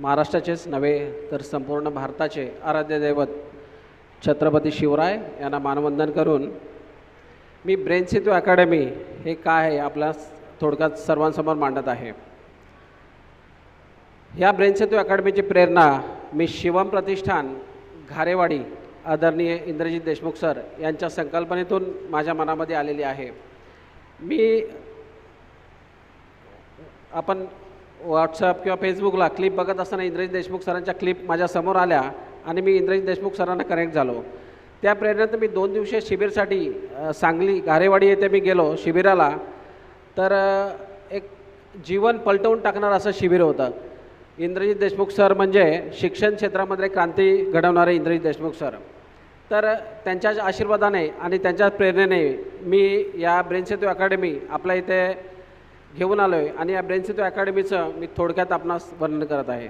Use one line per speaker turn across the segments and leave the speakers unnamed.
महाराष्ट्राचेच नव्हे तर संपूर्ण भारताचे आराध्य दैवत छत्रपती शिवराय यांना मानवंदन करून मी ब्रेन सेतू अकॅडमी हे काय आहे आपल्या थोडक्यात सर्वांसमोर मांडत आहे. ह्या ब्रेन सेतू अकॅडमीची प्रेरणा मी शिवम प्रतिष्ठान घारेवाडी आदरणीय इंद्रजित देशमुख सर यांच्या संकल्पनेतून माझ्या मनामध्ये आलेली आहे. मी आपण व्हॉट्सअप किंवा फेसबुकला क्लिप बघत असताना इंद्रजित देशमुख सरांच्या क्लिप माझ्यासमोर आल्या आणि मी इंद्रजित देशमुख सरांना कनेक्ट झालो. त्या प्रेरणेत मी दोन दिवशी शिबिरसाठी सांगली घारेवाडी येथे मी गेलो शिबिराला. तर एक जीवन पलटवून टाकणारं असं शिबिर होतं. इंद्रजित देशमुख सर म्हणजे शिक्षण क्षेत्रामध्ये क्रांती घडवणारे इंद्रजित देशमुख सर. तर त्यांच्या त्यांच्याच आशीर्वादाने आणि त्यांच्या प्रेरणेने मी या ब्रेन सेतू अकॅडमी आपल्या इथे घेऊन आलो आहे आणि या ब्रेन सेतू अकॅडमीचं मी थोडक्यात आपणास वर्णन करत आहे.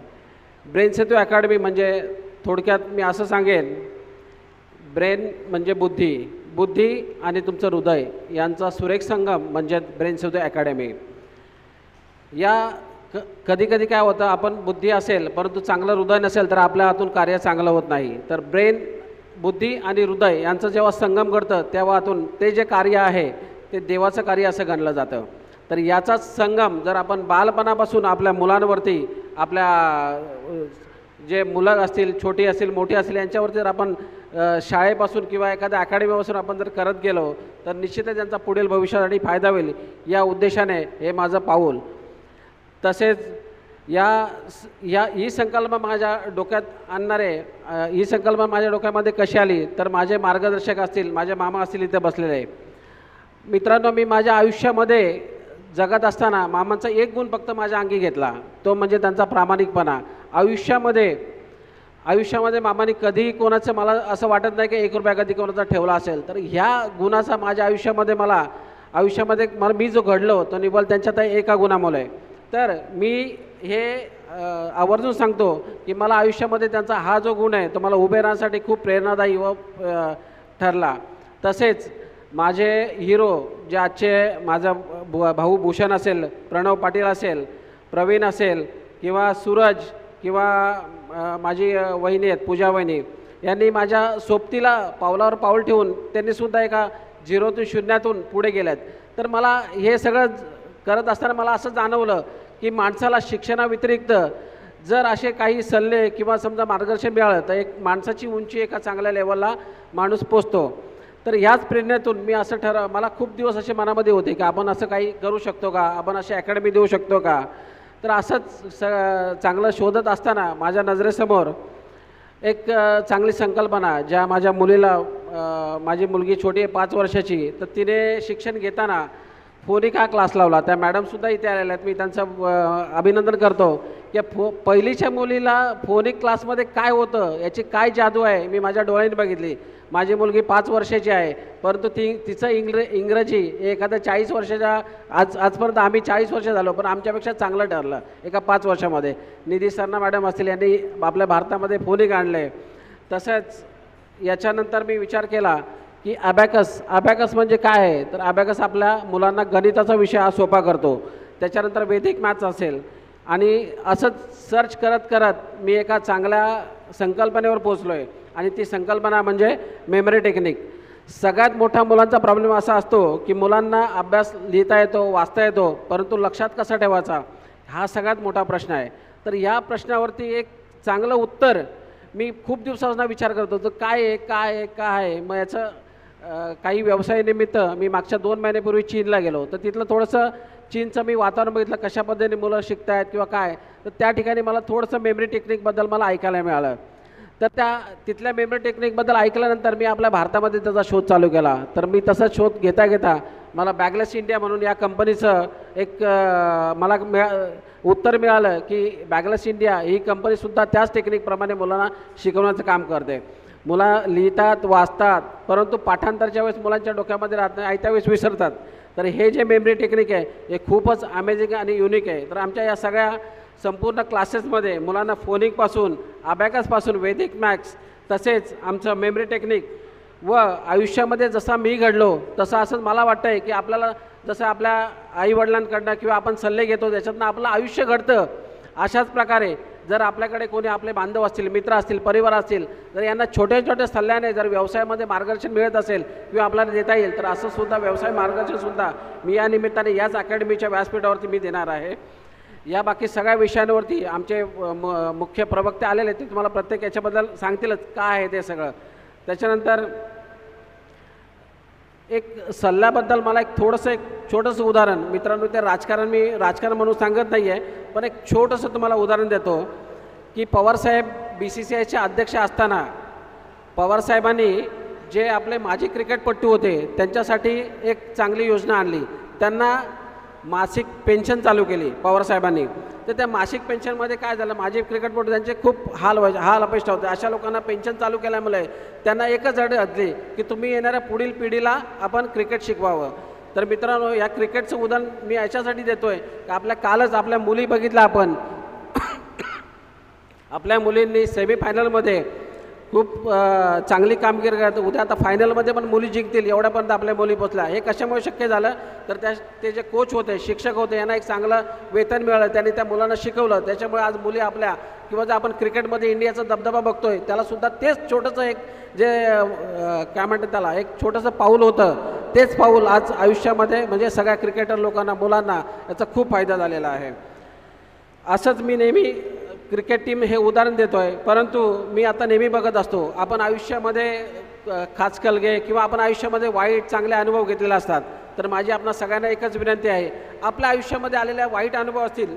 ब्रेन सेतू अकॅडमी म्हणजे थोडक्यात मी असं सांगेन ब्रेन म्हणजे बुद्धी बुद्धी आणि तुमचं हृदय यांचा सुरेख संगम म्हणजे ब्रेन सेतू अकॅडमी. या क कधी कधी काय होतं आपण बुद्धी असेल परंतु चांगलं हृदय नसेल तर आपल्या हातून कार्य चांगलं होत नाही. तर ब्रेन बुद्धी आणि हृदय यांचं जेव्हा संगम घडतं तेव्हा हातून ते जे कार्य आहे ते देवाचं कार्य असं गणलं जातं. तर याचाच संगम जर आपण बालपणापासून आपल्या मुलांवरती आपल्या जे मुलं असतील छोटी असतील मोठी असतील यांच्यावरती जर आपण शाळेपासून किंवा एखाद्या अकॅडमीपासून आपण जर करत गेलो तर निश्चितच त्यांचा पुढील भविष्यासाठी फायदा होईल. या उद्देशाने हे माझं पाऊल. तसेच या या ही संकल्पना माझ्या डोक्यात आणणारे ही संकल्पना माझ्या डोक्यामध्ये कशी आली तर माझे मार्गदर्शक असतील माझे मामा असतील इथे बसलेले. मित्रांनो मी माझ्या आयुष्यामध्ये जगत असताना मामांचा एक गुण फक्त माझ्या अंगी घेतला. तो म्हणजे त्यांचा प्रामाणिकपणा. आयुष्यामध्ये आयुष्यामध्ये मामाने कधीही कोणाचं मला असं वाटत नाही की एक रुपया कधी कोणाचा ठेवला असेल. तर ह्या गुणाचा माझ्या आयुष्यामध्ये मला आयुष्यामध्ये मला मी जो घडलो तो निबल त्यांच्या त्या एका गुणामुळे. तर मी हे आवर्जून सांगतो की मला आयुष्यामध्ये त्यांचा हा जो गुण आहे तो मला उभे राहण्यासाठी खूप प्रेरणादायी व ठरला. तसेच माझे हिरो जे आजचे माझा भु- भाऊ भूषण असेल प्रणव पाटील असेल प्रवीण असेल किंवा सूरज किंवा माझी वहिनी आहेत पूजा वहिनी यांनी माझ्या सोबतीला पावलावर पाऊल ठेवून त्यांनीसुद्धा एका झिरोतून शून्यातून पुढे गेल्यात तर मला हे सगळं करत असताना मला असं जाणवलं की माणसाला शिक्षणाव्यतिरिक्त जर असे काही सल्ले किंवा समजा मार्गदर्शन मिळालं तर एक माणसाची उंची एका चांगल्या लेवलला माणूस पोचतो. तर ह्याच प्रेरणेतून मी असं ठरव मला खूप दिवस असे मनामध्ये होते की आपण असं काही करू शकतो का? आपण अशी अकॅडमी देऊ शकतो का? तर असंच स चांगलं शोधत असताना माझ्या नजरेसमोर एक चांगली संकल्पना ज्या माझ्या मुलीला माझी मुलगी छोटी आहे पाच वर्षाची तर तिने शिक्षण घेताना फोनिका क्लास लावला. त्या मॅडमसुद्धा इथे आलेल्या आहेत. मी त्यांचं अभिनंदन करतो. की फो पहिलीच्या मुलीला फोनिक क्लासमध्ये काय होतं? याची काय जादू आहे? मी माझ्या डोळ्यांनी बघितली. माझी मुलगी पाच वर्षाची आहे परंतु ती तिचं इंग्र इंग्रजी एखादं एखाद्या चाळीस वर्षाच्या आज आजपर्यंत आम्ही चाळीस वर्ष झालो पण आमच्यापेक्षा चांगलं ठरलं एका पाच वर्षामध्ये. निधी सरना मॅडम असतील यांनी आपल्या भारतामध्ये फोनिक आणले तसंच याच्यानंतर मी विचार केला की अबॅकस अबॅकस म्हणजे काय आहे? तर अबॅकस आपल्या मुलांना गणिताचा विषय हा सोपा करतो. त्याच्यानंतर वैदिक मॅथ्स असेल. आणि असंच सर्च करत करत मी एका चांगल्या संकल्पनेवर पोचलो आहे आणि ती संकल्पना म्हणजे मेमरी टेक्निक सगळ्यात मोठा मुलांचा प्रॉब्लेम असा असतो की मुलांना अभ्यास लिहिता येतो वाचता येतो परंतु लक्षात कसा ठेवायचा? हा सगळ्यात मोठा प्रश्न आहे. तर या प्रश्नावरती एक चांगलं उत्तर मी खूप दिवसापासून विचार करत होतो. काय आहे काय आहे काय आहे? मग याचं काही व्यवसायानिमित्त मी मागच्या दोन महिन्यापूर्वी चीनला गेलो. तर तिथलं थोडंसं चीनचं मी वातावरण बघितलं कशा पद्धतीने मुलं शिकत आहेत किंवा काय? तर त्या ठिकाणी मला थोडंसं मेमरी टेक्निकबद्दल मला ऐकायला मिळालं. तर त्या तिथल्या मेमरी टेक्निकबद्दल ऐकल्यानंतर मी आपल्या भारतामध्ये त्याचा शोध चालू केला. तर मी तसा शोध घेता घेता मला बॅगलेस इंडिया म्हणून या कंपनीचं एक मला मिळा उत्तर मिळालं की बॅगलेस इंडिया ही कंपनीसुद्धा त्याच टेक्निकप्रमाणे मुलांना शिकवण्याचं काम करते. मुलं लिहितात वाचतात परंतु पाठांतरच्या वेळेस मुलांच्या डोक्यामध्ये राहत नाही आयत्या वेळेस विसरतात. तर हे जे मेमरी टेक्निक आहे हे खूपच अमेझिंग आणि युनिक आहे. तर आमच्या या सगळ्या संपूर्ण क्लासेसमध्ये मुलांना फोनिकपासून अबॅकसपासून वैदिक मॅथ्स तसेच आमचं मेमरी टेक्निक व आयुष्यामध्ये जसा मी घडलो तसं असंच मला वाटतं आहे की आपल्याला जसं आपल्या आईवडिलांकडनं किंवा आपण सल्ले घेतो त्याच्यातनं आपलं आयुष्य घडतं. अशाच प्रकारे जर आपल्याकडे कोणी आपले बांधव असतील मित्र असतील परिवार असतील जर यांना छोट्या छोट्या सल्ल्याने जर व्यवसायामध्ये मार्गदर्शन मिळत असेल किंवा आपल्याला देता येईल तर असंसुद्धा व्यवसाय मार्गदर्शनसुद्धा मी या निमित्ताने याच अकॅडमीच्या व्यासपीठावरती मी देणार आहे. या बाकी सगळ्या विषयांवरती आमचे म- मुख्य प्रवक्ते आलेले आहेत. ते तुम्हाला प्रत्येक याच्याबद्दल सांगतीलच काय आहे ते सगळं. त्याच्यानंतर एक सल्ल्याबद्दल मला एक थोडंसं एक छोटंसं उदाहरण. मित्रांनो ते राजकारण मी राजकारण म्हणून सांगत नाही आहे पण एक छोटंसं तुम्हाला उदाहरण देतो की पवारसाहेब बी सी सी आयचे अध्यक्ष असताना पवारसाहेबांनी जे आपले माजी क्रिकेटपट्टू होते त्यांच्यासाठी एक चांगली योजना आणली. त्यांना मासिक पेन्शन चालू केली पवारसाहेबांनी तर त्या मासिक पेन्शनमध्ये काय झालं माजी क्रिकेटपटू त्यांचे खूप हाल व्हायचे हाल अपेष्ट होते. अशा लोकांना पेन्शन चालू केल्यामुळे त्यांना एकच अड असली की तुम्ही येणाऱ्या पुढील पिढीला आपण क्रिकेट शिकवावं. तर मित्रांनो या क्रिकेटचं उदाहरण मी याच्यासाठी देतो आहे की आपल्या कालच आपल्या मुली बघितल्या आपण. आपल्या मुलींनी सेमीफायनलमध्ये खूप चांगली कामगिरी करत उद्या आता फायनलमध्ये पण मुली जिंकतील एवढ्यापर्यंत आपल्या मुली पोचल्या हे कशामुळे शक्य झालं? तर त्या ते जे कोच होते शिक्षक होते यांना एक चांगलं वेतन मिळालं. त्यांनी त्या मुलांना शिकवलं. त्याच्यामुळे आज मुली आपल्या किंवा जर आपण क्रिकेटमध्ये इंडियाचा दबदबा बघतोय त्यालासुद्धा तेच छोटंसं एक जे काय म्हणतात त्याला एक छोटंसं पाऊल होतं तेच पाऊल आज आयुष्यामध्ये म्हणजे सगळ्या क्रिकेटर लोकांना मुलांना याचा खूप फायदा झालेला आहे. असंच मी नेहमी क्रिकेट टीम हे उदाहरण देतो आहे परंतु मी आता नेहमी बघत असतो आपण आयुष्यामध्ये खाचकल घे किंवा आपण आयुष्यामध्ये वाईट चांगले अनुभव घेतलेले असतात तर माझी आपणा सगळ्यांना एकच विनंती आहे आपल्या आयुष्यामध्ये आलेल्या वाईट अनुभव असतील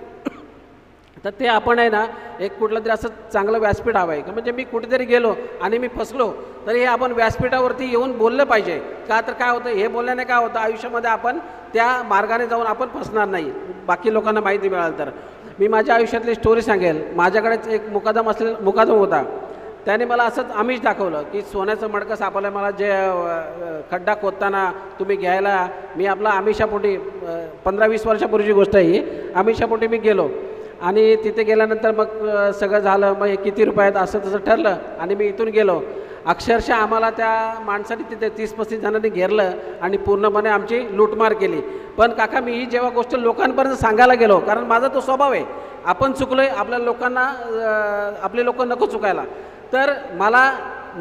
तर ते आपण आहे ना एक कुठलं तरी असं चांगलं व्यासपीठ हवं आहे की म्हणजे मी कुठेतरी गेलो आणि मी फसलो तर हे आपण व्यासपीठावरती येऊन बोललं पाहिजे. का तर काय होतं हे बोलल्याने काय होतं आयुष्यामध्ये आपण त्या मार्गाने जाऊन आपण फसणार नाही बाकी लोकांना माहिती मिळाल तर. मी माझ्या आयुष्यातली स्टोरी सांगेल. माझ्याकडेच एक मुकादम असले मुकादम होता. त्याने मला असंच आमिष दाखवलं की सोन्याचं मडकं सापडलं मला जे खड्डा खोदताना तुम्ही घ्यायला मी आपला आमिषापोटी पंधरा वीस वर्षापूर्वीची गोष्ट आहे ही. आमिषापोटी मी गेलो. आणि तिथे गेल्यानंतर मग सगळं झालं. मग हे किती रुपयात असं तसं ठरलं. आणि मी इथून गेलो. अक्षरशः आम्हाला त्या माणसाने तिथे तीस पस्तीस जणांनी घेरलं आणि पूर्णपणे आमची लूटमार केली. पण काका मी ही जेव्हा गोष्ट लोकांपर्यंत सांगायला गेलो कारण माझा तो स्वभाव आहे आपण चुकलो आहे आपल्या लोकांना आपले लोक नको चुकायला. तर मला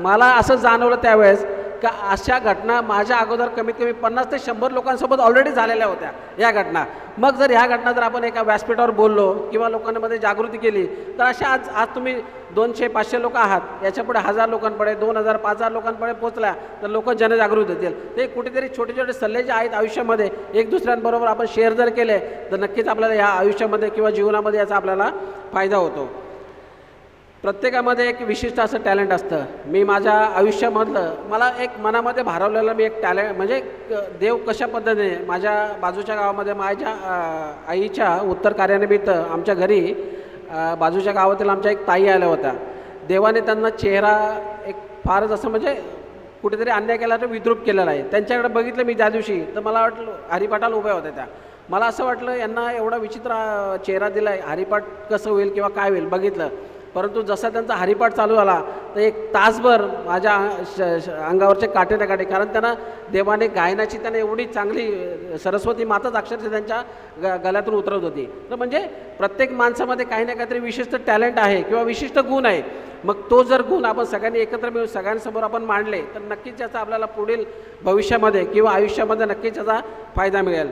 मला असं जाणवलं त्यावेळेस का अशा घटना माझ्या अगोदर कमीत कमी पन्नास ते शंभर लोकांसोबत ऑलरेडी झालेल्या होत्या या घटना. मग जर ह्या घटना जर आपण एका व्यासपीठावर बोललो किंवा लोकांमध्ये जागृती केली तर अशा आज आज तुम्ही दोनशे पाचशे लोक आहात याच्यापुढे हजार लोकांपुढे दोन हजार पाच हजार लोकांपुढे पोचल्या तर लोक जनजागृत होतील. ते कुठेतरी छोटे छोटे सल्ले जे आहेत आयुष्यामध्ये एक दुसऱ्यांबरोबर आपण शेअर जर केले तर नक्कीच आपल्याला ह्या आयुष्यामध्ये किंवा जीवनामध्ये याचा आपल्याला फायदा होतो. प्रत्येकामध्ये एक विशिष्ट असं टॅलेंट असतं. मी माझ्या आयुष्यामधलं मला एक मनामध्ये भारावलेलं मी एक टॅलेंट म्हणजे क- देव कशा पद्धतीने माझ्या बाजूच्या गावामध्ये माझ्या आईच्या उत्तर कार्यानिमित्त आमच्या घरी बाजूच्या गावातील आमच्या एक ताई आल्या होत्या. देवाने त्यांना चेहरा एक फारच असं म्हणजे कुठेतरी अन्याय केला तर विद्रूप केलेला आहे. त्यांच्याकडे बघितलं मी त्या दिवशी तर मला वाटलं हरिपाठाला उभ्या होत्या त्या. मला असं वाटलं यांना एवढा विचित्र चेहरा दिला आहे हरिपाठ कसं होईल किंवा काय होईल बघितलं. परंतु जसा त्यांचा हरिपाठ चालू झाला तर एक तासभर माझ्या श- श- अंगावरचे काटे ना काटे कारण त्यांना देवाने गायनाची त्यांना एवढी चांगली सरस्वती माताच अक्षरशः त्यांच्या ग गळ्यातून उतरत होती. तर म्हणजे प्रत्येक माणसामध्ये काही ना काहीतरी विशिष्ट टॅलेंट आहे किंवा विशिष्ट गुण आहे. मग तो जर गुण आपण सगळ्यांनी एकत्र मिळून सगळ्यांसमोर आपण मांडले तर नक्कीच याचा आपल्याला पुढील भविष्यामध्ये किंवा आयुष्यामध्ये नक्कीच याचा फायदा मिळेल.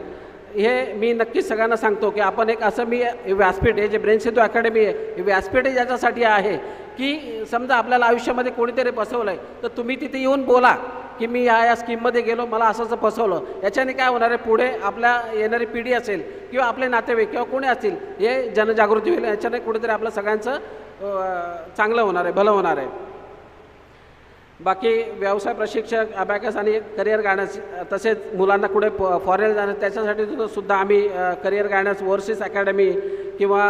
हे मी नक्कीच सगळ्यांना सांगतो की आपण एक असं मी व्यासपीठ आहे जे ब्रेन सेतू अकॅडमी आहे हे व्यासपीठ ज्याच्यासाठी याच्यासाठी आहे की समजा आपल्याला आयुष्यामध्ये कोणीतरी फसवलं आहे तर तुम्ही तिथे येऊन बोला की मी या या स्कीममध्ये गेलो मला असं असं फसवलं. याच्याने काय होणार आहे पुढे आपल्या येणारी पिढी असेल किंवा आपले नातेवाईक किंवा कोणी असतील हे जनजागृती होईल याच्याने कुठेतरी आपलं सगळ्यांचं चांगलं होणार आहे भलं होणार आहे. बाकी व्यवसाय प्रशिक्षक अबॅकस आणि करिअर गायडन्स तसेच मुलांना कुठे फॉरेन जाणं त्याच्यासाठी सुद्धा- आम्ही करिअर गायडन्स ओव्हरसीज अकॅडमी किंवा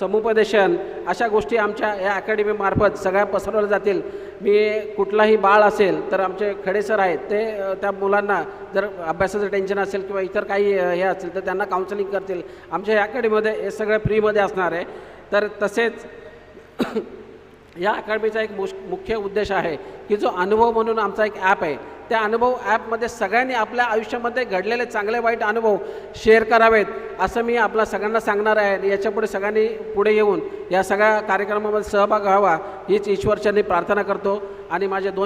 समुपदेशन अशा गोष्टी आमच्या या अकॅडमीमार्फत सगळ्या पसरवल्या जातील. मी कुठलाही बाळ असेल तर आमचे खडेसर आहेत ते त्या मुलांना जर अभ्यासाचं टेन्शन असेल किंवा इतर काही हे असेल तर त्यांना काउन्सिलिंग करतील. आमच्या या अकॅडमीमध्ये हे सगळं फ्रीमध्ये असणार आहे. तर तसेच या अकॅडमीचा एक मुश मुख्य उद्देश आहे की जो अनुभव म्हणून आमचा एक ॲप आहे. त्या अनुभव ॲपमध्ये सगळ्यांनी आपल्या आयुष्यामध्ये घडलेले चांगले वाईट अनुभव शेअर करावेत असं मी आपल्या सगळ्यांना सांगणार आहे. आणि याच्यापुढे सगळ्यांनी पुढे येऊन या सगळ्या कार्यक्रमामध्ये सहभाग व्हावा हीच ईश्वरचरणी प्रार्थना करतो. आणि माझे दोन